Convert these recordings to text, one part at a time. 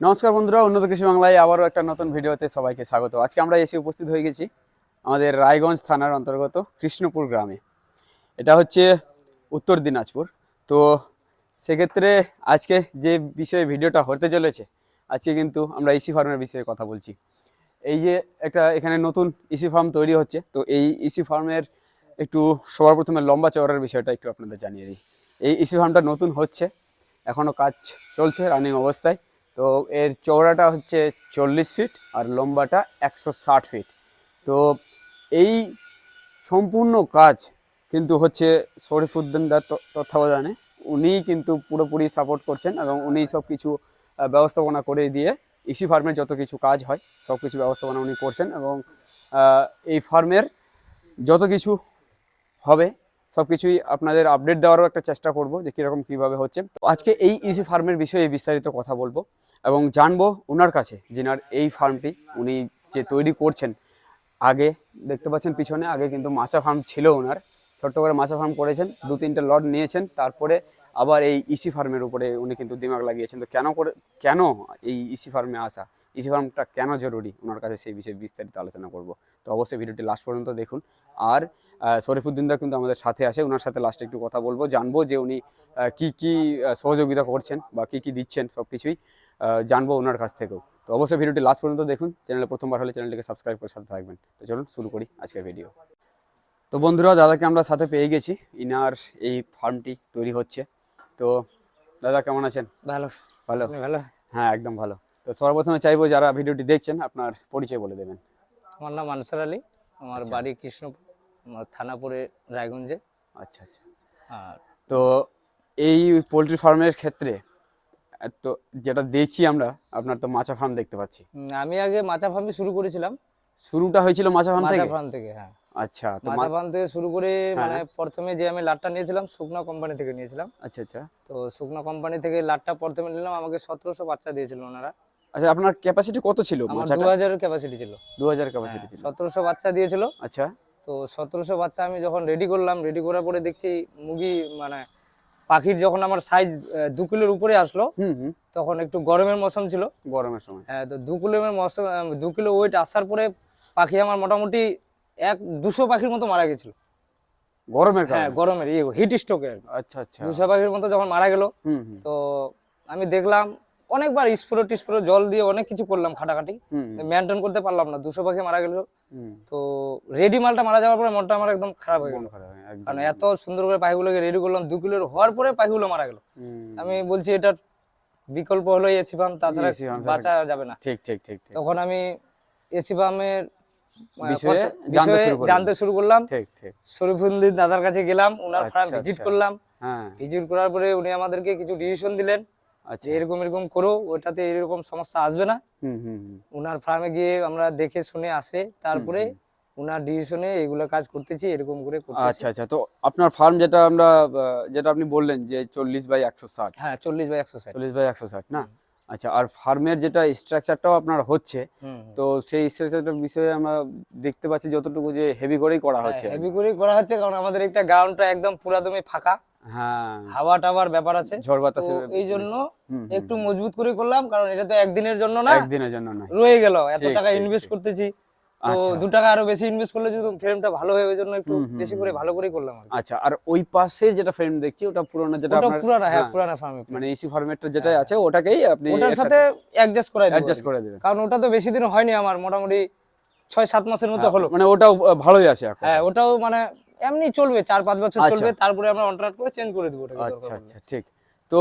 নমস্কার বন্ধুরা, উন্নত কৃষি বাংলায় আবারও একটা নতুন ভিডিওতে সবাইকে স্বাগত। আজকে আমরা এসে উপস্থিত হয়ে গেছি আমাদের রায়গঞ্জ থানার অন্তর্গত কৃষ্ণপুর গ্রামে। এটা হচ্ছে উত্তর দিনাজপুর। তো সেক্ষেত্রে আজকে যে বিষয়ে ভিডিওটা হতে চলেছে, আজকে কিন্তু আমরা ইসি ফার্মের বিষয়ে কথা বলছি। এই যে একটা এখানে নতুন ইসি ফার্ম তৈরি হচ্ছে, তো এই ইসি ফার্মের একটু সবার প্রথমে লম্বা চওড়ার বিষয়টা একটু আপনাদের জানিয়ে দিই। এই ইসি ফার্মটা নতুন হচ্ছে এখনও কাজ চলছে, রানিং অবস্থায়। তো এর চওড়াটা হচ্ছে চল্লিশ ফিট আর লম্বাটা একশো ষাট ফিট। তো এই সম্পূর্ণ কাজ কিন্তু হচ্ছে শরীফুদ্দিনদার তত্ত্বাবধানে উনিই কিন্তু পুরোপুরি সাপোর্ট করছেন এবং উনি সব কিছু ব্যবস্থাপনা করে দিয়ে ইসি ফার্মের যত কিছু কাজ হয় সব কিছু ব্যবস্থাপনা উনি করছেন এবং এই ফার্মের যত কিছু হবে সব কিছুই আপনাদের আপডেট দেওয়ারও একটা চেষ্টা করব যে কীরকম কীভাবে হচ্ছে। আজকে এই ইসি ফার্মের বিষয়ে বিস্তারিত কথা বলব। এবং জানব ওনার কাছে, যিনার এই ফার্মটি, উনি যে তৈরি করছেন। আগে দেখতে পাচ্ছেন পিছনে, আগে কিন্তু মাছা ফার্ম ছিল ওনার ছোট্ট করে মাছা ফার্ম করেছেন, দু তিনটে লট নিয়েছেন, তারপরে আবার এই ইসি ফার্মের উপরে উনি কিন্তু দিমাগ লাগিয়েছেন। তো কেন করে, কেন এই ইসি ফার্মে আসা? ইসি ফার্মটা কেন জরুরি? ওনার কাছে সেই বিষয়ে বিস্তারিত আলোচনা করব। তো অবশ্যই ভিডিওটি লাস্ট পর্যন্ত দেখুন। আর আহ, শরীফুদ্দিনদা কিন্তু আমাদের সাথে আসে ওনার সাথে লাস্টে একটু কথা বলব জানব যে উনি কি কি সহযোগিতা করছেন বা কি কি দিচ্ছেন সব কিছুই জানব ওনার কাছ থেকেও। তো অবশ্যই ভিডিওটি লাস্ট পর্যন্ত দেখুন চ্যানেলে প্রথমবার হলে চ্যানেলটিকে সাবস্ক্রাইব করে সাথে থাকবেন। তো চলুন শুরু করি আজকের ভিডিও তো বন্ধুরা দাদাকে আমরা সাথে পেয়ে গেছি ইনার এই ফার্মটি তৈরি হচ্ছে। তো দাদা কেমন আছেন? ভালো। ভালো? ভালো? হ্যাঁ একদম ভালো। তো সর্বপ্রথমে চাইব যারা ভিডিওটি দেখছেন আপনার পরিচয় বলে দেবেন। আমার নাম আনসার আলী আমার আচ্ছা। বাড়ি কৃষ্ণপুর। থানাপুরে রায়গঞ্জে। আচ্ছা আচ্ছা। আর তো এই পোলট্রি ফার্মের ক্ষেত্রে তো যেটা দেখছি আমরা আপনার তো মাছা ফার্ম দেখতে পাচ্ছি। আমি আগে মাচা ফার্মে শুরু করেছিলাম। শুরুটা হয়েছিল মাছা ফার্ম থেকে? ফার্ম থেকে হ্যাঁ। আচ্ছা তো মাচা মা- ফার্ম থেকে শুরু করে মানে হ্যাঁ। প্রথমে যে আমি লাটটা নিয়েছিলাম শুকনা কোম্পানি থেকে নিয়েছিলাম। আচ্ছা আচ্ছা। তো শুকনা কোম্পানি থেকে লাটটা প্রথমে নিলাম আমাকে সতেরোশো বাচ্চা দিয়েছিল ওনারা। আচ্ছা আপনার ক্যাপাসিটি কত ছিল আমার মাছাটা দু হাজারের ক্যাপাসিটি ছিল। দু হাজার ক্যাপাসিটি ছিল। সতেরোশো বাচ্চা দিয়েছিল। আচ্ছা। তো সতেরোশো বাচ্চা আমি যখন রেডি করলাম রেডি করার পরে দেখছি মুরগি মানে পাখির যখন আমার সাইজ দু কিলোর উপরে আসলো তখন একটু গরমের মৌসুম ছিল। গরমের সময়। হ্যাঁ তো দু কিলো মৌসুম দু কিলো ওয়েট আসার পরে পাখি আমার মোটামুটি এক দুশো পাখির মতো মারা গেছিল। গরমের হ্যাঁ গরমের ইয়ে হিট স্ট্রোকের আচ্ছা আচ্ছা। দুশো পাখির মতো যখন মারা গেল তো আমি দেখলাম অনেকবার স্প্রো টিস্প্রো জল দিয়ে অনেক কিছু করলাম খাটাখাটি। মেনটেন করতে পারলাম না দুশো পাখি মারা গেল। তো রেডি মালটা মারা যাওয়ার পরে মনটা আমার একদম খারাপ হয়ে গেল। হয়, কারণ এত সুন্দর করে পাখিগুলোকে রেডি করলাম দু কিলোর হওয়ার পরে পাখিগুলো মারা গেল। আমি বলছি এটার বিকল্প হলো এসি পাম্প তাছাড়া বাঁচা যাবে না। ঠিক ঠিক ঠিক তখন আমি এসি পাম্পের বিষয়ে জানতে শুরু জানতে শুরু করলাম। ঠিক ঠিক। শরীফুদ্দিন দাদার কাছে গেলাম ওনার ফার্ম ভিজিট। করলাম। হ্যাঁ। ভিজিট করার পরে উনি আমাদেরকে কিছু ডিসিশন দিলেন। আচ্ছা। এরকম এরকম করো ওটাতে এরকম সমস্যা আসবে না। হুম হুম হুম। ওনার ফার্মে গিয়ে আমরা দেখে শুনে আসে তারপরে ওনার ডিসিশনে এগুলো কাজ করতেছি এরকম করে করতেছি। আচ্ছা আচ্ছা। তো আপনার ফার্ম যেটা আমরা যেটা আপনি বললেন যে চল্লিশ বাই একশো ষাট। হ্যাঁ চল্লিশ বাই একশো ষাট। চল্লিশ বাই একশো ষাট না? আচ্ছা আর ফার্মের যেটা স্ট্রাকচারটাও আপনার হচ্ছে তো সেই স্ট্রাকচারটার বিষয়ে আমরা দেখতে পাচ্ছি যতটুকু যে হেভি করেই করা হচ্ছে। হেভি করেই করা হচ্ছে কারণ আমাদের একটা গ্রাউন্ডটা একদম পুরাদমে ফাঁকা। হ্যাঁ। হাওয়া টাওয়ার ব্যাপার আছে। ঝড় তো এই জন্য একটু মজবুত করে করলাম কারণ এটা তো একদিনের জন্য না। একদিনের জন্য নয়। রয়ে গেল এত টাকা ইনভেস্ট করতেছি। তো আচ্ছা। দু টাকা আরও বেশি ইনভেস্ট করলে যদি ফ্রেমটা ভালো হয় ওই জন্য একটু বেশি করে ভালো করেই করলাম আচ্ছা আর ওই পাশে যেটা ফ্রেম দেখছি ওটা পুরোনো যেটা ওটা আপনার পুরানা হ্যাঁ হ্যাঁ, পুরানা ফার্মে মানে এসি ফরম্যাটটা যেটা আছে ওটাকেই আপনি ওটার সাথে অ্যাডজাস্ট দেবো অ্যাডজাস্ট করে দেবেন। কারণ ওটা তো বেশি দিন হয়নি আমার মোটামুটি ছয় সাত মাসের মতো হলো। মানে ওটাও ভালোই আছে হ্যাঁ ওটাও মানে এমনি চলবে চার পাঁচ বছর আচ্ছা। চলবে তারপরে আমরা অন্টারনেট করে চেঞ্জ করে দেবো আচ্ছা আচ্ছা ঠিক। তো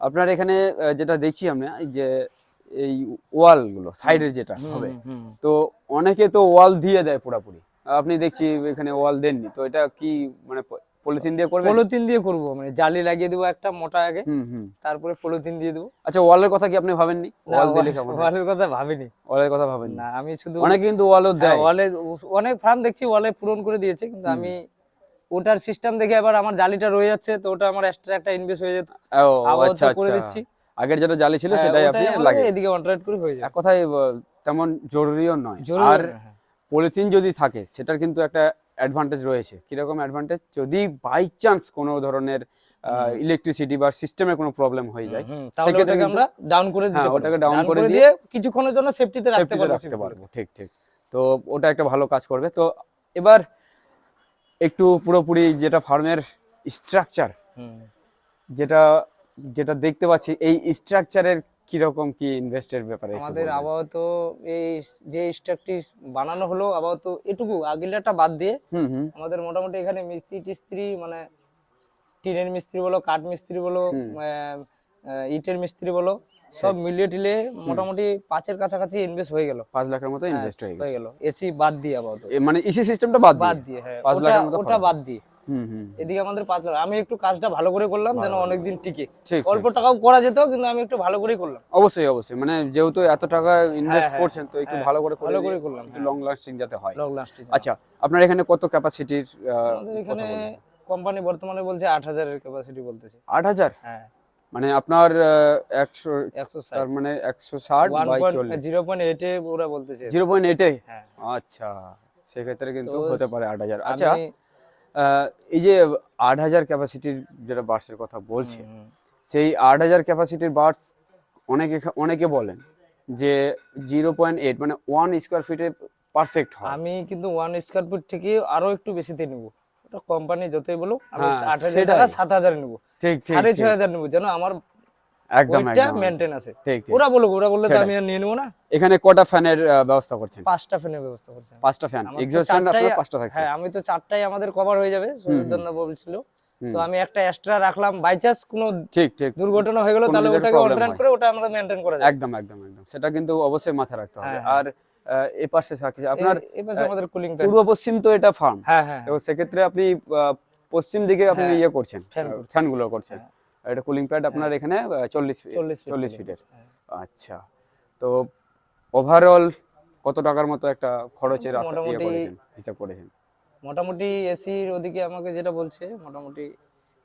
আপনার এখানে যেটা দেখছি আমরা যে এই ওয়ালগুলো সাইডের যেটা হবে। তো অনেকে তো ওয়াল দিয়ে দেয় পুরোপুরি। আপনি দেখছি এখানে ওয়াল দেননি তো এটা কি মানে পলিথিন দিয়ে করবেন? পলিথিন দিয়ে করব মানে জালি লাগিয়ে দেবো একটা মোটা আগে তারপরে পলিথিন দিয়ে দেবো। আচ্ছা ওয়ালের কথা কি আপনি ভাবেননি? ওয়াল দিলে কেমন ওয়ালের কথা ভাবিনি। ওয়ালের কথা ভাবেন না আমি শুধু অনেকে কিন্তু ওয়ালও দেয়। ওয়ালে অনেক ফার্ম দেখছি ওয়ালে পূরণ করে দিয়েছে কিন্তু আমি ওটার সিস্টেম দেখে এবার আমার জালিটা রয়ে যাচ্ছে তো ওটা আমার এক্সট্রা একটা ইনভেস্ট হয়ে যেত। ও আচ্ছা করে আচ্ছা। দিচ্ছি। আগের যেটা জালি ছিল হ্যাঁ, সেটাই আপনি লাগে এদিকে অন্টারেট করে হয়ে যায়। আহ, তেমন জরুরিও নয়। আর হ্যাঁ। পলিথিন যদি থাকে সেটার কিন্তু একটা অ্যাডভান্টেজ রয়েছে। কীরকম অ্যাডভান্টেজ যদি বাই চান্স কোনো ধরনের ইলেকট্রিসিটি বা সিস্টেমে কোনো প্রবলেম হয়ে যায় তাহলে সেক্ষেত্রে ওটাকে আমরা ডাউন করে দিতে হ্যাঁ, ওটাকে Down করে দিয়ে কিছুক্ষণের জন্য সেফটিতে রাখতে পারব। ঠিক ঠিক। তো ওটা একটা ভালো কাজ করবে। তো এবার একটু পুরোপুরি যেটা ফার্মের স্ট্রাকচার যেটা যেটা দেখতে পাচ্ছি এই স্ট্রাকচারের কীরকম কি ইনভেস্টের ব্যাপারে আমাদের? আপাতত এই যে স্ট্রাকটি বানানো হলো আপাতত এটুকু আগিলাটা বাদ দিয়ে আমাদের মোটামুটি এখানে মিস্ত্রি টিস্ত্রি মানে টিনের মিস্ত্রি বলো কাঠ মিস্ত্রি বলো ইটের মিস্ত্রি বলো সব মিলিয়ে টিলে মোটামুটি পাঁচের কাছাকাছি ইনভেস্ট হয়ে গেল। পাঁচ লাখের মতো হ্যাঁ, ইনভেস্ট হয়ে গেল। এসি বাদ দিয়ে আপাতত। মানে ইসি সিস্টেমটা বাদ বাদ দিয়ে? হ্যাঁ পাঁচ লাখের মতো ওটা বাদ দিয়ে। এদিকে আমাদের পাঁচ লাখ আমি একটু কাজটা ভালো করে করলাম যেন অনেকদিন টিকে। অল্প টাকাও করা যেত কিন্তু আমি একটু ভালো করেই করলাম। অবশ্যই অবশ্যই। মানে যেহেতু এত টাকা ইনভেস্ট হ্যাঁ, করছেন তো একটু হ্যাঁ, ভালো করে ভালো করে করে করলাম লং লাস্টিং যাতে হয়। লং লাস্টিং আচ্ছা আপনার এখানে কত ক্যাপাসিটির এখানে কোম্পানি বর্তমানে বলছে আট হাজারের ক্যাপাসিটি বলতেছে। আট হাজার? হ্যাঁ। মানে আপনার একশো একশো তার মানে একশো ষাট বাই চল্লিশ। জিরো পয়েন্ট এইটে ওরা বলতেছে। জিরো পয়েন্ট এইটে আচ্ছা সেক্ষেত্রে কিন্তু হতে পারে আট হাজার। আচ্ছা এই যে আট হাজার ক্যাপাসিটির যেটা বাসের কথা বলছে সেই আট হাজার ক্যাপাসিটির বাস অনেকে অনেকে বলেন যে জিরো পয়েন্ট এইট মানে ওয়ান স্কোয়ার ফিটে পারফেক্ট হয়। আমি কিন্তু ওয়ান স্কোয়ার ফিট থেকে আরও একটু বেশিতে নিবো। কোম্পানি যতই বলো আমি হ্যাঁ, আট হাজার টাকা সাত হাজার নিবো। ঠিক সাড়ে ছয় হাজার নিবো যেন আমার একদম ওইটা আছে। ঠিক ঠিক। ওরা বলুক ওরা বললে তো আমি নিয়ে নেব না। এখানে কটা ফ্যানের ব্যবস্থা করছেন? পাঁচটা ফ্যানের ব্যবস্থা পাঁচটা ফ্যান। এক্সস্ট পাঁচটা থাকছে। হ্যাঁ আমি তো চারটাই আমাদের কভার হয়ে যাবে বলছিল। হুম। তো আমি একটা এক্সট্রা রাখলাম বাই চান্স কোনো ঠিক ঠিক। দুর্ঘটনা হয়ে গেল তাহলে ওটাকে করে ওটা আমরা মেনটেন করা যায় একদম একদম একদম। সেটা কিন্তু অবশ্যই মাথায় রাখতে হবে। হ্যাঁ, আর আহ, এ পাশে আপনার এই- পাশে আমাদের কুলিং পূর্ব পশ্চিম তো এটা ফার্ম হ্যাঁ হ্যাঁ। তো সেক্ষেত্রে আপনি পশ্চিম দিকে আপনি হ্যাঁ, ইয়ে করছেন ফ্যানগুলো করছেন। এটা কুলিং প্যাড আপনার এখানে চল্লিশ চল্লিশ ফিটের আচ্ছা। তো ওভারঅল কত টাকার মতো একটা খরচের ইয়ে করেছেন হিসাব করেছেন? মোটামুটি এসির ওদিকে আমাকে যেটা বলছে মোটামুটি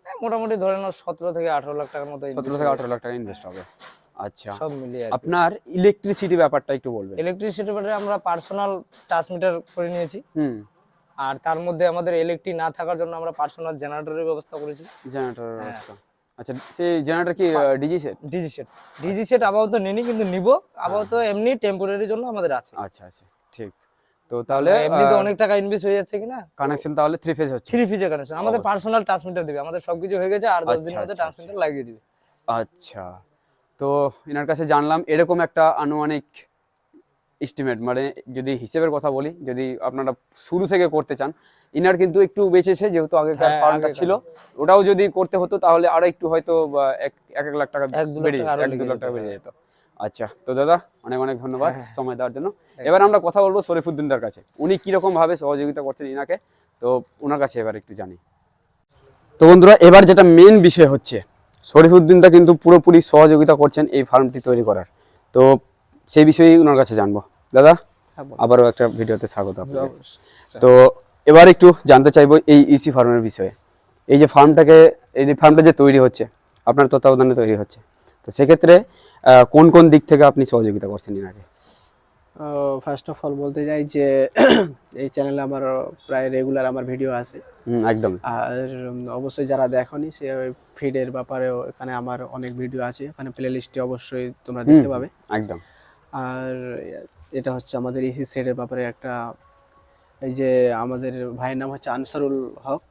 হ্যাঁ, মোটামুটি ধরে নাও সতেরো থেকে আঠারো লাখ টাকার মতো সতেরো থেকে আঠারো লাখ টাকা ইনভেস্ট হবে। আচ্ছা। সব মিলিয়ে আপনার ইলেকট্রিসিটি ব্যাপারটা একটু বলবেন। ইলেকট্রিসিটি ব্যাপারে আমরা পার্সোনাল ট্রান্সমিটার করে নিয়েছি। হুম। আর তার মধ্যে আমাদের ইলেকট্রিক না থাকার জন্য আমরা পার্সোনাল জেনারেটরের ব্যবস্থা করেছি। জেনারেটর ব্যবস্থা। আচ্ছা সেই জেনারেটর কি DG set DG set DG set আপাতত নিনি কিন্তু নিব। আপাতত এমনি টেম্পোরারি জন্য আমাদের আছে। আচ্ছা আচ্ছা ঠিক। তো তাহলে এমনি তো অনেক টাকা ইনভেস্ট হয়ে যাচ্ছে কিনা? কানেকশন তাহলে থ্রি ফেজ হচ্ছে। থ্রি ফিজে কানেকশন আমাদের পার্সোনাল ট্রান্সমিটার দিবে। আমাদের সবকিছু হয়ে গেছে আর দশ আচ্ছা, দিনের মধ্যে আচ্ছা, ট্রান্সমিটার লাগিয়ে দিবে। আচ্ছা। তো এনার কাছে জানলাম এরকম একটা আনুমানিক এস্টিমেট মানে যদি হিসেবের কথা বলি যদি আপনারা শুরু থেকে করতে চান ইনার কিন্তু একটু বেঁচেছে যেহেতু আগেকার হ্যাঁ, ফার্মটা ছিল। ওটাও যদি করতে হতো তাহলে আরও একটু হয়তো এক এক লাখ টাকা দু লাখ বেড়ে টাকা এক দু লাখ টাকা বেড়ে হ্যাঁ। যেত। আচ্ছা তো দাদা অনেক অনেক ধন্যবাদ সময় দেওয়ার জন্য। এবার আমরা কথা বলব শরীফুদ্দিনদার কাছে। উনি কীরকম ভাবে সহযোগিতা করছেন ইনাকে তো ওনার কাছে এবার একটু জানি। তো বন্ধুরা এবার যেটা মেন বিষয় হচ্ছে শরীফুদ্দিনদা কিন্তু পুরোপুরি সহযোগিতা করছেন এই ফার্মটি তৈরি করার। তো সেই বিষয়েই ওনার কাছে জানব। দাদা আবারও একটা ভিডিওতে স্বাগত তো এবার একটু জানতে চাইব এই ইসি ফার্মের বিষয়ে। এই যে ফার্মটাকে এই ফার্মটা যে তৈরি হচ্ছে আপনার তত্ত্বাবধানে তৈরি হচ্ছে তো সেক্ষেত্রে কোন কোন দিক থেকে আপনি সহযোগিতা করছেন ইনাকে ফার্স্ট অফ অল বলতে চাই যে এই চ্যানেলে আমার প্রায় রেগুলার আমার ভিডিও আছে। একদম। আর অবশ্যই যারা দেখনি সে ফিডের ব্যাপারেও এখানে আমার অনেক ভিডিও আছে। এখানে প্লে লিস্টে অবশ্যই তোমরা দেখতে পাবে। একদম। আর এটা হচ্ছে আমাদের ইসি সেটের ব্যাপারে একটা এই যে আমাদের ভাইয়ের নাম হচ্ছে আনসারুল হক।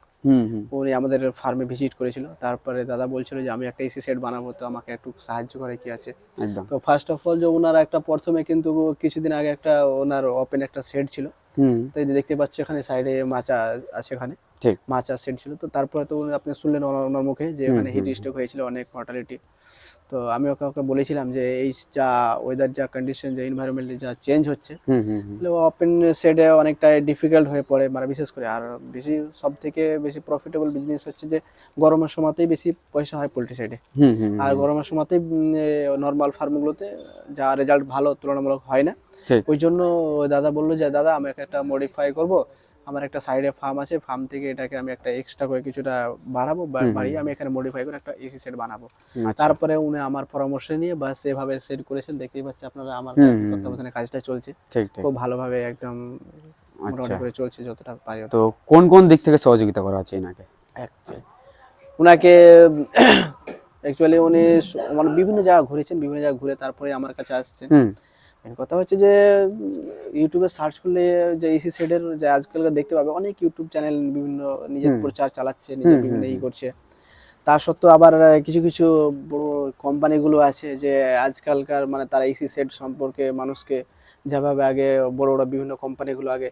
উনি আমাদের ফার্মে ভিজিট করেছিল। তারপরে দাদা বলছিল যে আমি একটা এসি সেট বানাবো তো আমাকে একটু সাহায্য করে কি আছে? একদম। তো ফার্স্ট অফ অল যে ওনার একটা প্রথমে কিন্তু কিছুদিন আগে একটা ওনার ওপেন একটা সেট ছিল। হুম। তো দেখতে পাচ্ছ এখানে সাইডে মাচা আছে এখানে। ঠিক। মাচা সেট ছিল। তো তারপরে তো উনি- আপনি শুনলেন ওনার ওনার মুখে যে এখানে হিট স্ট্রোক হয়েছিল অনেক মর্টালিটি তো আমি ওকে ওকে বলেছিলাম যে এই যা ওয়েদার যা কন্ডিশন যে এনভায়রনমেন্ট যা চেঞ্জ হচ্ছে হুম ওপেন সেটে অনেকটা ডিফিকাল্ট হয়ে পড়ে মানে বিশেষ করে আর বেশি সব থেকে বেশি প্রফিটেবল বিজনেস হচ্ছে যে গরমের সময়তেই বেশি পয়সা হয় পোলট্রি সাইডে আর গরমের সময়তেই নর্মাল ফার্মগুলোতে যা রেজাল্ট ভালো তুলনামূলক হয় না। ওই জন্য দাদা বলল যে দাদা আমি একটা মডিফাই করব। আমার একটা সাইডে ফার্ম আছে ফার্ম থেকে এটাকে আমি একটা এক্সট্রা করে কিছুটা বাড়াবো বাড়িয়ে আমি এখানে মডিফাই করে একটা এসি সেট বানাবো। আচ্ছা। তারপরে উনি আমার পরামর্শ নিয়ে বা সেভাবে সেট করেছেন দেখতেই পাচ্ছি আপনারা আমার তত্ত্বাবধানে কাজটা চলছে। খুব ভালোভাবে একদম মোটামুটি আচ্ছা করে চলছে যতটা পারি তো কোন কোন দিক থেকে সহযোগিতা করা হচ্ছে একটা ওনাকে অ্যাকচুয়ালি উনি মানে বিভিন্ন জায়গা ঘুরেছেন বিভিন্ন জায়গা ঘুরে তারপরে আমার কাছে আসছেন। কথা হচ্ছে যে ইউটিউবে সার্চ করলে যে ইসি সেডের যে আজকালকার দেখতে পাবে অনেক ইউটিউব চ্যানেল বিভিন্ন নিজের প্রচার চালাচ্ছে নিজের বিভিন্ন ই করছে। তা সত্ত্বেও আবার কিছু কিছু বড় কোম্পানিগুলো আছে যে আজকালকার মানে তারা ইসি সেট সম্পর্কে মানুষকে যেভাবে আগে বড় বড় বিভিন্ন কোম্পানিগুলো আগে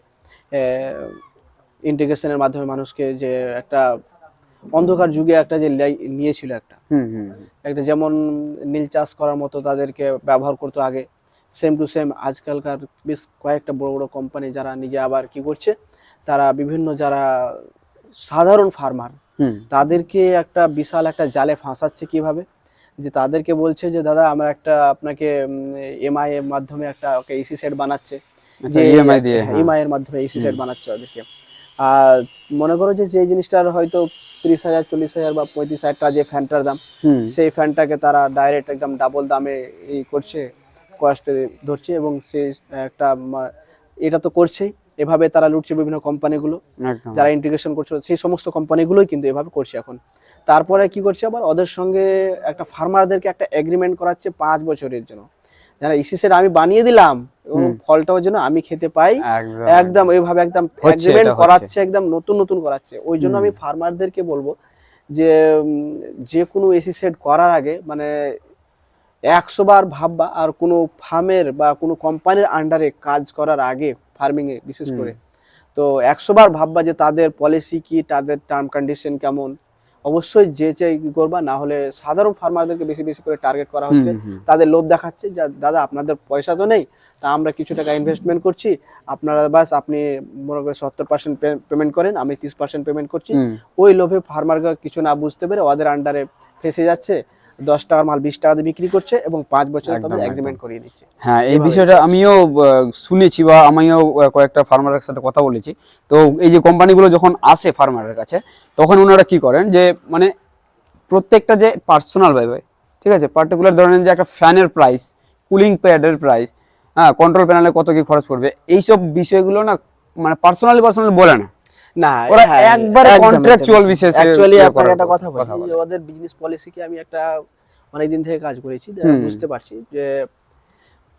ইন্টিগ্রেশনের মাধ্যমে মানুষকে যে একটা অন্ধকার যুগে একটা যে নিয়েছিল একটা হুম হুম হুম। একটা যেমন নীল চাষ করার মতো তাদেরকে ব্যবহার করতো আগে সেম টু সেম আজকালকার বেশ কয়েকটা বড় বড় কোম্পানি যারা নিজে আবার কি করছে তারা বিভিন্ন যারা সাধারণ ফার্মার তাদেরকে একটা বিশাল একটা জালে ফাঁসাচ্ছে কীভাবে? যে তাদেরকে বলছে যে দাদা আমরা একটা আপনাকে এমআই এর মাধ্যমে একটা ওকে ইসি সেট বানাচ্ছে। আচ্ছা, EMI দিয়ে, হ্যাঁ। ইএমআই এর মাধ্যমে ইসি সেট বানাচ্ছে ওদেরকে। আর মনে করো যে যে জিনিসটার হয়তো তিরিশ হাজার চল্লিশ হাজার বা পঁয়ত্রিশ হাজার টাকা যে ফ্যানটার দাম সেই ফ্যানটাকে তারা ডাইরেক্ট একদম ডাবল দামে এই করছে কস্ট ধরছে এবং সে একটা এটা তো করছেই। এভাবে তারা লুটছে বিভিন্ন কোম্পানিগুলো যারা ইন্টিগ্রেশন করছে সেই সমস্ত কোম্পানিগুলোই কিন্তু এভাবে করছে এখন। তারপরে কি করছে আবার? ওদের সঙ্গে একটা ফার্মারদেরকে একটা এগ্রিমেন্ট করাচ্ছে পাঁচ বছরের জন্য। যারা ইসি সেট আমি বানিয়ে দিলাম এবং ফলটাও যেন আমি খেতে পাই একদম। ওইভাবে একদম এগ্রিমেন্ট করাচ্ছে একদম নতুন নতুন করাচ্ছে। ওই জন্য আমি ফার্মারদেরকে বলব যে যে কোনো এসি সেট করার আগে মানে একশো বার ভাববা আর কোনো ফার্মের বা কোনো কোম্পানির আন্ডারে কাজ করার আগে ফার্মিং এ বিশেষ করে। তো একশো বার ভাববা যে তাদের পলিসি কি তাদের টার্ম কন্ডিশন কেমন? অবশ্যই যে চাই কি করবা না হলে সাধারণ ফার্মারদেরকে বেশি বেশি করে টার্গেট করা হচ্ছে। তাদের লোভ দেখাচ্ছে যে দাদা আপনাদের পয়সা তো নেই তা আমরা কিছু টাকা ইনভেস্টমেন্ট করছি। আপনারা বাস আপনি মনে করেন সত্তর পার্সেন্ট পেমেন্ট করেন আমি তিরিশ পার্সেন্ট পেমেন্ট করছি। ওই লোভে ফার্মাররা কিছু না বুঝতে পেরে ওদের আন্ডারে ফেসে যাচ্ছে। দশ টাকার মাল বিশ টাকা দিয়ে বিক্রি করছে এবং পাঁচ বছর তাদের এগ্রিমেন্ট করিয়ে দিচ্ছে। হ্যাঁ এই বিষয়টা আমিও শুনেছি বা আমিও কয়েকটা ফার্মারের সাথে কথা বলেছি। তো এই যে কোম্পানিগুলো যখন আসে ফার্মারের কাছে তখন ওনারা কি করেন যে মানে প্রত্যেকটা যে পার্সোনাল ভাবে ঠিক আছে? পার্টিকুলার ধরনের যে একটা ফ্যানের প্রাইস কুলিং প্যাডের প্রাইস হ্যাঁ কন্ট্রোল প্যানেলে কত কি খরচ পড়বে এইসব বিষয়গুলো না মানে পার্সোনালি পার্সোনালি বলে না। না ওরা হ্যাঁ, একবারে কন্ট্রাকচুয়াল বিশেষ ইয়ে আপনাকে একটা কথা বলি। ওদের বিজনেস পলিসিকে আমি একটা অনেকদিন থেকে কাজ করেছি বুঝতে পারছি যে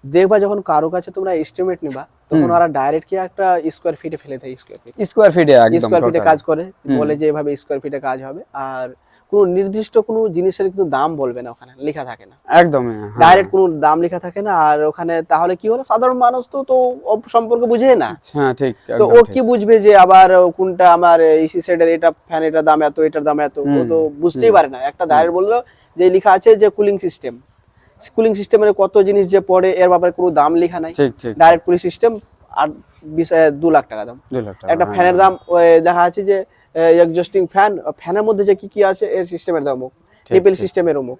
দেখবা যখন কারও কাছে তোমরা এস্টিমেট নিবা তখন ওরা ডাইরেক্ট কি একটা স্কোয়ার ফিটে ফেলে দেয় স্কোয়ার ফিট স্কোয়ার ফিটে একদম স্কোয়ার ফিটে কাজ করে বলে যে এভাবে স্কোয়ার ফিটে কাজ হবে আর কোনো নির্দিষ্ট কোনো জিনিসের কিন্তু দাম বলবে না ওখানে লেখা থাকে না। একদম হ্যাঁ। ডাইরেক্ট কোনো দাম লেখা থাকে না আর ওখানে তাহলে কি হলো? সাধারণ মানুষ তো তো সম্পর্কে বুঝে না। হ্যাঁ ঠিক তো ও কি বুঝবে যে আবার কোনটা আমার এসি সেটের এটা ফ্যান এটার দাম এত এটার দাম এত? ও তো বুঝতেই পারে না। একটা ডাইরেক্ট বলল যে লেখা আছে যে কুলিং সিস্টেম কুলিং সিস্টেমের কত জিনিস যে পড়ে এর ব্যাপারে কোনো দাম লেখা নাই। ঠিক ঠিক। ডাইরেক্ট কুলিং সিস্টেম আর বিশ দু লাখ টাকা দাম। দুই লাখ টাকা, একটা হ্যাঁ। ফ্যানের দাম দেখা আছে যে এক্সস্টিং ফ্যান ফ্যানের মধ্যে যে কি কি আছে এর সিস্টেমের দাম অমুক নিপেল সিস্টেমের অমুক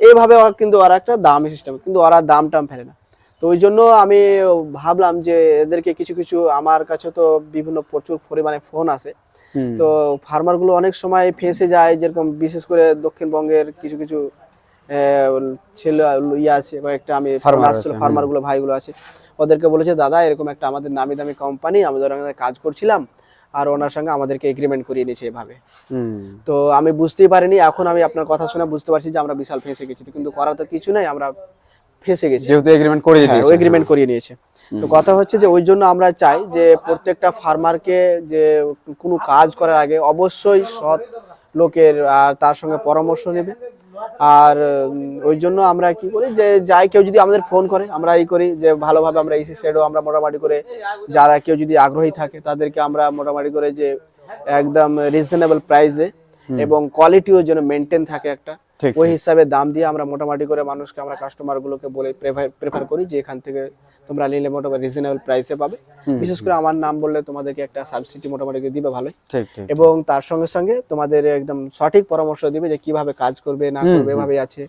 এইভাবে ওরা কিন্তু ওরা একটা দামি সিস্টেম কিন্তু ওরা দাম টাম ফেলে না। তো ওই জন্য আমি ভাবলাম যে এদেরকে কিছু কিছু আমার কাছে তো বিভিন্ন প্রচুর পরিমাণে ফোন হুম। তো ফার্মারগুলো অনেক সময় ফেঁসে যায় যেরকম বিশেষ করে দক্ষিণবঙ্গের কিছু কিছু ছেলে ইয়ে আছে কয়েকটা আমি আসছিল আছে, ফার্মারগুলো ভাইগুলো আছে। ওদেরকে বলেছে দাদা এরকম একটা আমাদের নামি দামি কোম্পানি আমাদের কাজ করছিলাম আর ওনার সঙ্গে আমাদেরকে এগ্রিমেন্ট করিয়ে নিয়েছে এভাবে। তো আমি বুঝতেই পারিনি এখন আমি আপনার কথা শুনে বুঝতে পারছি যে আমরা বিশাল ফেঁসে গেছি। কিন্তু করা তো কিছু নাই আমরা ফেঁসে গেছি। যেহেতু এগ্রিমেন্ট করে হ্যাঁ দিয়েছে। এগ্রিমেন্ট করিয়ে নিয়েছে। তো কথা হচ্ছে যে ওই জন্য আমরা চাই যে প্রত্যেকটা ফার্মারকে যে কোনো কাজ করার আগে অবশ্যই সৎ লোকের আর তার সঙ্গে পরামর্শ নেবে। আর ওই জন্য আমরা কি করি যে যাই কেউ যদি আমাদের ফোন করে আমরা এই করি যে ভালোভাবে আমরা ইসি সেটও আমরা মোটামুটি করে যারা কেউ যদি আগ্রহী থাকে তাদেরকে আমরা মোটামুটি করে যে একদম রিজনেবল প্রাইসে এবং কোয়ালিটিও যেন মেনটেন থাকে একটা। ওই হিসাবে দাম দিয়ে আমরা মোটামুটি করে মানুষকে আমরা কাস্টমার গুলোকে বলে প্রেফার করি যে এখান থেকে তোমরা নিলে মোটামুটি রিজনেবল প্রাইসে পাবে। বিশেষ করে আমার নাম বললে তোমাদেরকে একটা সাবসিডি মোটামুটি দিবে ভালোই। এবং তার সঙ্গে সঙ্গে তোমাদের একদম সঠিক পরামর্শ দিবে যে কীভাবে কাজ করবে না করবে এভাবে আছে।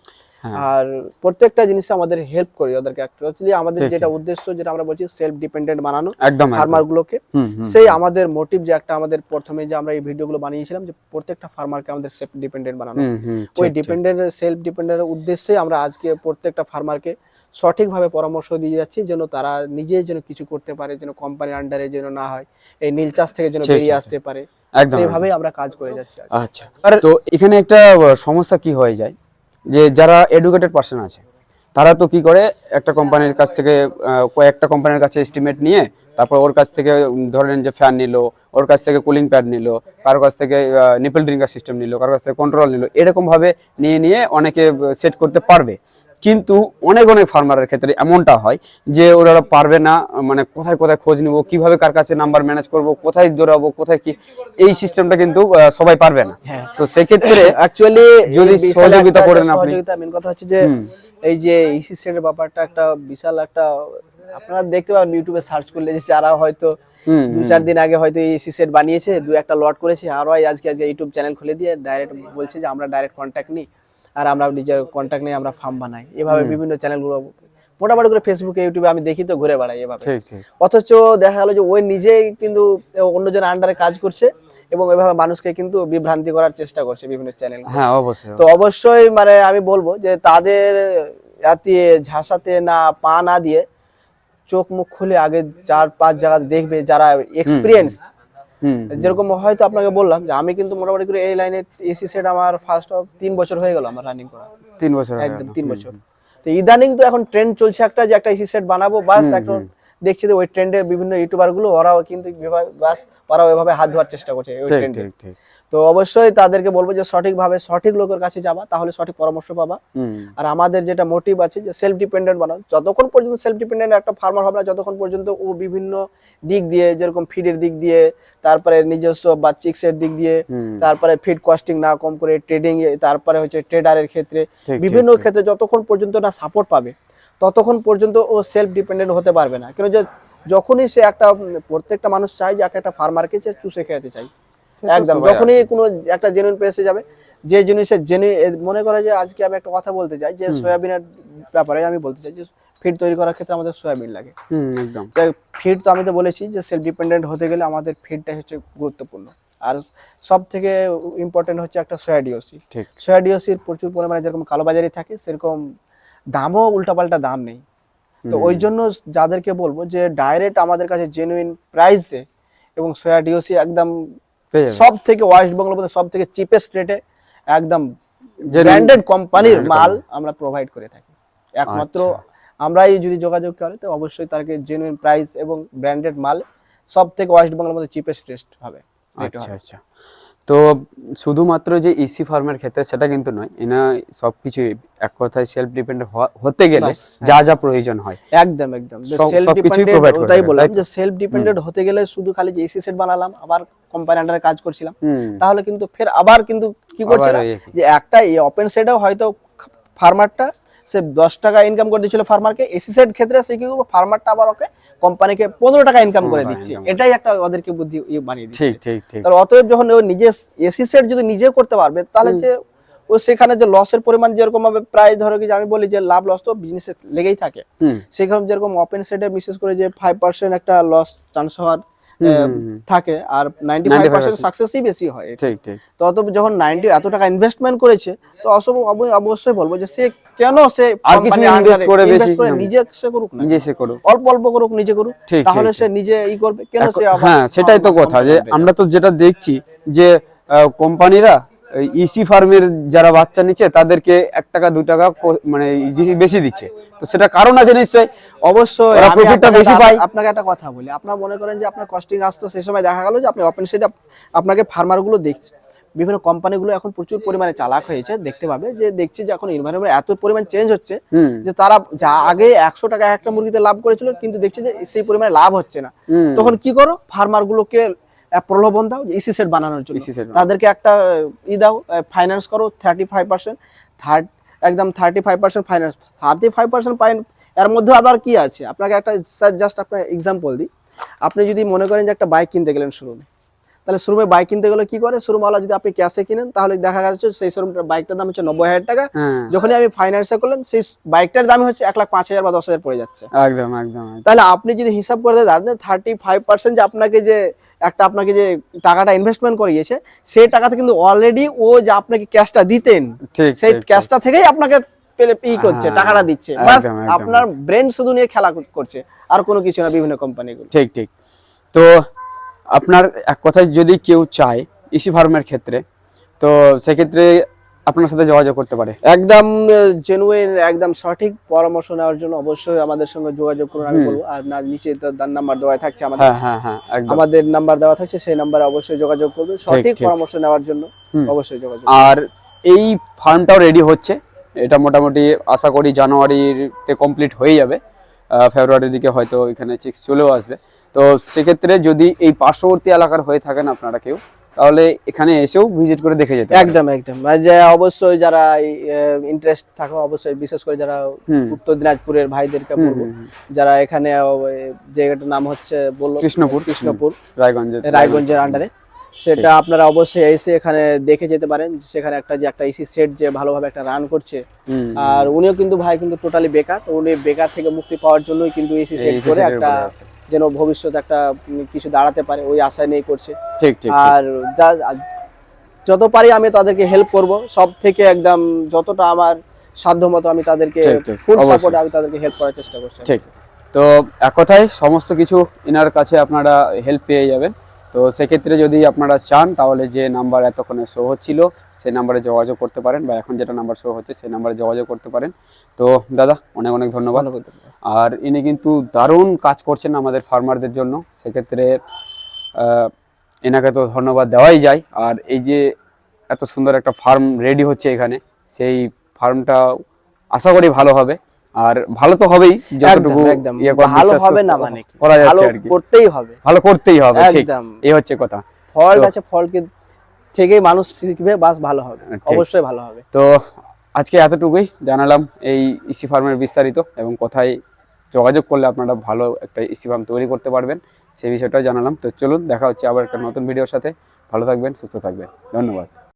আর প্রত্যেকটা জিনিসে আমাদের হেল্প করি ওদেরকে অ্যাকচুয়ালি আমাদের যেটা উদ্দেশ্য যেটা আমরা বলছি সেলফ ডিপেন্ডেন্ট বানানো একদম। ফার্মার গুলোকে। সেই আমাদের মোটিভ যে একটা আমাদের প্রথমে যে আমরা এই ভিডিওগুলো বানিয়েছিলাম যে প্রত্যেকটা ফার্মারকে আমাদের সেলফ ডিপেন্ডেন্ট বানানো ওই। ডিপেন্ডেন্ট সেলফ ডিপেন্ডেন্টের উদ্দেশ্যে আমরা আজকে প্রত্যেকটা ফার্মারকে সঠিকভাবে পরামর্শ দিয়ে যাচ্ছি যেন তারা নিজে যেন কিছু করতে পারে যেন কোম্পানির আন্ডারে যেন না হয় এই নীল চাষ থেকে যেন বেরিয়ে আসতে পারে। একদম সেইভাবেই আমরা কাজ করে যাচ্ছি আচ্ছা। তো এখানে একটা সমস্যা কি হয়ে যায়? যে যারা এডুকেটেড পার্সন আছে, তারা তো কি করে, একটা কোম্পানির কাছ থেকে কয়েকটা কোম্পানির কাছে এস্টিমেট নিয়ে, তারপর ওর কাছ থেকে ধরেন যে ফ্যান নিল, ওর কাছ থেকে কুলিং প্যাড নিল, কারও কাছ থেকে নিপল ড্রিঙ্কার সিস্টেম নিল, কারও কাছ থেকে কন্ট্রোল নিল, এরকমভাবে নিয়ে নিয়ে অনেকে সেট করতে পারবে। কিন্তু অনেক অনেক ফার্মারের ক্ষেত্রে এমনটা হয় যে ওরা পারবে না মানে কোথায় কোথায় খোঁজ নিব কীভাবে কার কাছে নাম্বার ম্যানেজ করব কোথায় দৌড়াবো কোথায় কি এই সিস্টেমটা কিন্তু সবাই পারবে না হ্যাঁ। তো সেক্ষেত্রে অ্যাকচুয়ালি যদি সহযোগিতা করেন আপনি। সহযোগিতা মেন কথা হচ্ছে যে এই যে ইসি সেটের ব্যাপারটা একটা বিশাল একটা আপনারা দেখতে পাবেন ইউটিউবে সার্চ করলে যে যারা হয়তো দু চার দিন আগে হয়তো এই ইসি সেট বানিয়েছে দু একটা লট করেছে আর আজকে আজকে ইউটিউব চ্যানেল খুলে দিয়ে ডাইরেক্ট বলছে যে আমরা ডাইরেক্ট কন্ট্যাক্ট নিই আর আমরা নিজের কন্ট্যাক্ট নিয়ে আমরা ফার্ম বানাই। এভাবে বিভিন্ন চ্যানেলগুলো মোটামুটি করে ফেসবুকে ইউটিউবে আমি দেখি তো ঘুরে বেড়াই এভাবে। অথচ দেখা গেল যে ওই নিজেই কিন্তু অন্যজনের আন্ডারে কাজ করছে এবং এভাবে মানুষকে কিন্তু বিভ্রান্তি করার চেষ্টা করছে বিভিন্ন চ্যানেল হ্যাঁ অবশ্যই তো অবশ্যই। মানে আমি বলব যে তাদের এতে ঝাঁসাতে না পা না দিয়ে চোখ মুখ খুলে আগে চার পাঁচ জায়গা দেখবে যারা এক্সপিরিয়েন্স যেরকম হয়তো আপনাকে বললাম যে আমি কিন্তু মোটামুটি করে এই লাইনে এসি সেট আমার ফার্স্ট অফ তিন বছর হয়ে গেল আমার রানিং করা। তিন বছর একদম তিন বছর। তো ইদানিং তো এখন ট্রেন্ড চলছে একটা যে একটা এসি সেট বানাবো বাস এখন দেখছি যে ওই ট্রেন্ডে বিভিন্ন ইউটিউবারগুলো ওরাও কিন্তু বাস ওরাও এভাবে হাত ধোয়ার চেষ্টা করছে ওই ট্রেন্ডে তো অবশ্যই তাদেরকে বলব যে সঠিকভাবে সঠিক লোকের কাছে যাবা তাহলে সঠিক পরামর্শ পাবা। আর আমাদের যেটা মোটিভ আছে যে সেলফ ডিপেন্ডেন্ট বানাও। যতক্ষণ পর্যন্ত সেলফ ডিপেন্ডেন্ট একটা ফার্মার হবে না যতক্ষণ পর্যন্ত ও বিভিন্ন দিক দিয়ে যেরকম ফিডের দিক দিয়ে তারপরে নিজস্ব বা চিক্সের দিক দিয়ে তারপরে ফিড কস্টিং না কম করে ট্রেডিং তারপরে হচ্ছে ট্রেডারের ক্ষেত্রে বিভিন্ন ক্ষেত্রে যতক্ষণ পর্যন্ত না সাপোর্ট পাবে ততক্ষণ পর্যন্ত ও সেলফ ডিপেন্ডেন্ট হতে পারবে না। কেন যে যখনই সে একটা প্রত্যেকটা মানুষ চায় যে একটা ফার্মারকে সে চুষে খেতে চাই। একদম। যখনই কোনো একটা জেনুইন প্রেসে যাবে যে জিনিসের জেনে মনে করে যে আজকে আমি একটা কথা বলতে চাই যে সয়াবিনের ব্যাপারে আমি বলতে চাই যে ফিড তৈরি করার ক্ষেত্রে আমাদের সয়াবিন লাগে। একদম। ফিড তো আমি তো বলেছি যে সেলফ ডিপেন্ডেন্ট হতে গেলে আমাদের ফিডটাই হচ্ছে গুরুত্বপূর্ণ। আর সব থেকে ইম্পর্টেন্ট হচ্ছে একটা সয়াডিওসি ঠিক। সয়াডিওসির প্রচুর পরিমাণে যেরকম কালোবাজারি থাকে সেরকম দামও উল্টাপাল্টা দাম নেই। তো ওই জন্য যাদেরকে বলব যে ডাইরেক্ট আমাদের কাছে জেনুইন প্রাইসে এবং সয়াডিওসি একদম সব থেকে ওয়েস্ট বেঙ্গলের মধ্যে সব থেকে চিপেস্ট রেটে একদম ব্র্যান্ডেড কোম্পানির মাল আমরা প্রোভাইড করে থাকি। একমাত্র আমরাই যদি যোগাযোগ করে তো অবশ্যই তাকে জেনুইন প্রাইস এবং ব্র্যান্ডেড মাল সব থেকে ওয়েস্ট বেঙ্গলের মধ্যে চিপেস্ট রেস্ট হবে আচ্ছা। আচ্ছা। তো শুধুমাত্র যে ইসি ফার্মের ক্ষেত্রে সেটা কিন্তু নয় এনা সবকিছু এক কথায় সেলফ ডিপেন্ডেন্ট হতে গেলে যা যা প্রয়োজন হয়। একদম একদম। সেলফ ডিপেন্ডেন্ট ওটাই বললাম যে সেলফ ডিপেন্ডেন্ট হতে গেলে শুধু খালি যে এসি সেট বানালাম আবার কোম্পানি আন্ডারে কাজ করছিলাম তাহলে কিন্তু ফের আবার কিন্তু কি করছে। যে একটা এই ওপেন সেটেও হয়তো ফার্মারটা সে দশ টাকা ইনকাম করে দিচ্ছিল ফার্মারকে এসি সেট ক্ষেত্রে সে কি করব? ফার্মারটা আবার ওকে কোম্পানিকে পনেরো টাকা ইনকাম করে দিচ্ছে এটাই একটা ওদেরকে বুদ্ধি বানিয়ে দিচ্ছে। ঠিক ঠিক। ঠিক তাহলে অতএব যখন ও নিজে এসি সেট যদি নিজে করতে পারবে তাহলে যে ও সেখানে যে লসের পরিমাণ যেরকম হবে প্রায় ধরো কি আমি বলি যে লাভ লস তো বিজনেসে লেগেই থাকে। সেরকম যেরকম ওপেন সেটে বিশেষ করে যে ফাইভ পার্সেন্ট একটা লস চান্স হওয়ার থাকে। আর নাইনটি ফাইভ পার্সেন্ট সাকসেসই বেশি হয় ঠিক ঠিক। যখন নাইনটি এত টাকা ইনভেস্টমেন্ট করেছে তো অসব অব- অবশ্যই বলব যে সে কেন সে আর কিছু invest under এ করে বেশি, নিজে সে করুক না। নিজে সে করো অল্প অল্প করুক নিজে করুক। তাহলে সে নিজে ই করবে। কেন সে হ্যাঁ সেটাই তো কথা যে আমরা তো যেটা দেখছি যে কোম্পানিরা ইসি ফার্মের যারা বাচ্চা নিচ্ছে তাদেরকে এক টাকা দু টাকা মানে বেশি দিচ্ছে। তো সেটা কারণ আছে নিশ্চয়ই। অবশ্যই বেশি একটা- আপনাকে একটা কথা বলি। আপনার মনে করেন যে আপনার কস্টিং আসতো সেই সময় দেখা গেল যে আপনি ওপেন সেট আপনাকে ফার্মারগুলো দেখছে। বিভিন্ন কোম্পানিগুলো এখন প্রচুর পরিমাণে চালাক হয়েছে দেখতে পাবে যে দেখছি যে এখন এনভায়রনমেন্ট এত পরিমাণ চেঞ্জ হচ্ছে যে তারা যা আগে একশো টাকা একটা মুরগিতে লাভ করেছিল কিন্তু দেখছি যে সেই পরিমাণে লাভ হচ্ছে না। তখন কি করো? ফার্মার গুলোকে প্রলোভন দাও ইসি সেট বানানোর জন্য। তাদেরকে একটা ই দাও ফাইন্যান্স করো থার্টি ফাইভ পার্সেন্ট থার্ড একদম thirty five percent finance thirty five percent এর মধ্যে আবার কি আছে? আপনাকে একটা স্যার জাস্ট আপনার এক্সাম্পল দিই। আপনি যদি মনে করেন যে একটা বাইক কিনতে গেলেন শোরুমে তাহলে শোরুমে বাইক কিনতে গেলে কি করে? শোরুমওয়ালা যদি আপনি ক্যাশে কিনেন তাহলে দেখা যাচ্ছে সেই শোরুমটার বাইকটার দাম হচ্ছে নব্বই হাজার টাকা। হ্যাঁ। যখনই আমি ফাইন্যান্সে করলেন সেই বাইকটার দাম হচ্ছে এক লাখ পাঁচ হাজার বা দশ হাজার পড়ে যাচ্ছে। একদম একদম। তাহলে আপনি যদি হিসাব করে দেন থার্টি ফাইভ পার্সেন্ট যে আপনাকে যে একটা আপনাকে যে টাকাটা ইনভেস্টমেন্ট করিয়েছে সেই টাকাতে কিন্তু অলরেডি ও যে আপনাকে ক্যাশটা দিতেন সেই। ক্যাশটা থেকেই আপনাকে পেলে ই করছে হ্যাঁ, টাকাটা দিচ্ছে। বাস আপনার ব্রেন শুধু নিয়ে খেলা করছে আর কোনো কিছু না বিভিন্ন কোম্পানিগুলো ঠিক ঠিক। তো আপনার এক কথায় যদি কেউ চায় ইসি ফার্মের ক্ষেত্রে তো সেক্ষেত্রে আপনার সাথে যোগাযোগ করতে পারে। একদম জেনুইন একদম সঠিক পরামর্শ নেওয়ার জন্য অবশ্যই আমাদের সঙ্গে যোগাযোগ করুন আমি বলব। আর না নিচে তো তার নাম্বার দেওয়া থাকছে আমাদের। হ্যাঁ হ্যাঁ হ্যাঁ আমাদের নাম্বার দেওয়া থাকছে সেই নাম্বারে অবশ্যই যোগাযোগ করবেন। সঠিক পরামর্শ নেওয়ার জন্য অবশ্যই যোগাযোগ আর এই ফার্মটাও রেডি হচ্ছে। এটা মোটামুটি আশা করি জানুয়ারিতে কমপ্লিট হয়ে যাবে। ফেব্রুয়ারির দিকে হয়তো এখানে চিক্স চলেও আসবে। তো সেক্ষেত্রে যদি এই পার্শ্ববর্তী এলাকার হয়ে থাকেন আপনারা কেউ তাহলে এখানে এসেও ভিজিট করে দেখে যেতে একদম একদম। যে অবশ্যই যারা ইন্টারেস্ট থাকো অবশ্যই বিশেষ করে যারা উত্তর দিনাজপুরের ভাইদেরকে বলব। যারা এখানে জায়গাটার নাম হচ্ছে বলল কৃষ্ণপুর। কৃষ্ণপুর। রায়গঞ্জে রায়গঞ্জের। আন্ডারে সেটা আপনারা অবশ্যই এসে এখানে দেখে যেতে পারেন সেখানে একটা যে একটা এসি সেট যে ভালোভাবে একটা রান করছে। আর উনিও কিন্তু ভাই কিন্তু টোটালি বেকার উনি বেকার থেকে মুক্তি পাওয়ার জন্যই কিন্তু এসি সেট করে একটা যেন ভবিষ্যতে একটা কিছু দাঁড়াতে পারে ওই আশায় নিয়ে করছে। ঠিক ঠিক। আর যা যত পারি আমি তাদেরকে হেল্প করব সব থেকে একদম যতটা আমার সাধ্য মতো আমি তাদেরকে ফুল। সাপোর্ট আমি তাদেরকে হেল্প করার চেষ্টা করছি ঠিক। তো এক কথায় সমস্ত কিছু ইনার কাছে আপনারা হেল্প পেয়ে যাবেন। তো সেক্ষেত্রে যদি আপনারা চান তাহলে যে নাম্বার এতক্ষণে শো হচ্ছিল সেই নাম্বারে যোগাযোগ করতে পারেন বা এখন যেটা নাম্বার শো হচ্ছে সেই নাম্বারে যোগাযোগ করতে পারেন। তো দাদা অনেক অনেক ধন্যবাদ। আর ইনি কিন্তু দারুণ কাজ করছেন আমাদের ফার্মারদের জন্য। সেক্ষেত্রে এনাকে তো ধন্যবাদ দেওয়াই যায়। আর এই যে এত সুন্দর একটা ফার্ম রেডি হচ্ছে এখানে সেই ফার্মটা আশা করি ভালো হবে। আর ভালো তো হবেই যতটুকু ইয়ে ভালো হবে না মানে করা যাচ্ছে আর কি। করতেই হবে। ভালো করতেই হবে ঠিক। একদম। এই হচ্ছে কথা। ফল গাছে ফলকে থেকেই মানুষ শিখবে বাস ভালো হবে। অবশ্যই ভালো হবে। তো আজকে এতটুকুই জানালাম এই ইসি ফার্মের বিস্তারিত এবং কোথায় যোগাযোগ করলে আপনারা ভালো একটা ইসি ফার্ম তৈরি করতে পারবেন সেই বিষয়টাও জানালাম। তো চলুন দেখা হচ্ছে আবার একটা নতুন ভিডিওর সাথে। ভালো থাকবেন সুস্থ থাকবেন। ধন্যবাদ।